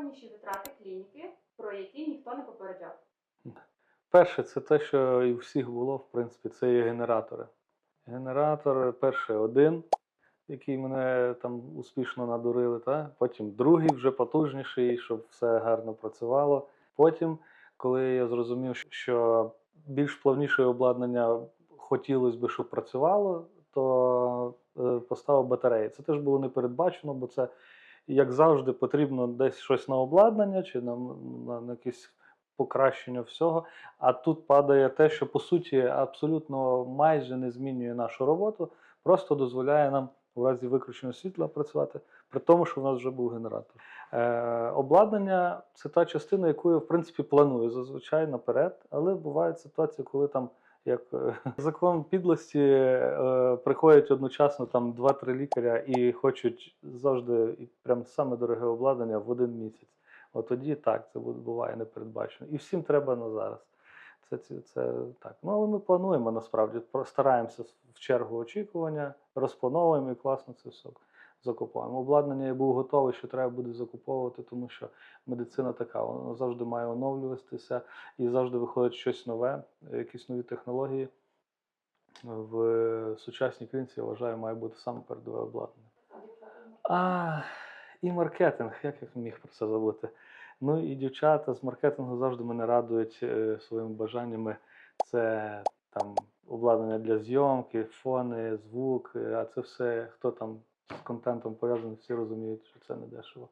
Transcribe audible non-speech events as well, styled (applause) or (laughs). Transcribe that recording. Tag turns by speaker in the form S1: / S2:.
S1: найочікуваніші витрати клініки, про які ніхто не попереджав?
S2: Перше, це те, що і всіх було, в принципі, це є генератори. Генератор перший один, який мене там успішно надурили, та? потім другий вже потужніший, щоб все гарно працювало. Потім, коли я зрозумів, що більш плавніше обладнання хотілося б, щоб працювало, то е, поставив батареї. Це теж було не передбачено, бо це, як завжди, потрібно десь щось на обладнання чи на, на, на якесь покращення всього. А тут падає те, що по суті абсолютно майже не змінює нашу роботу, просто дозволяє нам у разі виключення світла працювати, при тому, що в нас вже був генератор. Е, обладнання це та частина, яку я в принципі планую зазвичай наперед, але бувають ситуації, коли там. Як е, (laughs) закон підлості е, приходять одночасно там 2-3 лікаря і хочуть завжди і прям саме дороге обладнання в один місяць. От тоді так, це буває непередбачено. І всім треба на зараз. Це, це, це так. Ну, але ми плануємо насправді, стараємося в чергу очікування, розплановуємо і класно це все закуповуємо. Обладнання я був готовий, що треба буде закуповувати, тому що медицина така, вона завжди має оновлюватися і завжди виходить щось нове, якісь нові технології. В сучасній клініці, я вважаю, має бути саме передове обладнання. А, і маркетинг, як я міг про це забути? Ну і дівчата з маркетингу завжди мене радують е, своїми бажаннями. Це там обладнання для зйомки, фони, звук, а це все, хто там з контентом пов'язаний, всі розуміють, що це не дешево.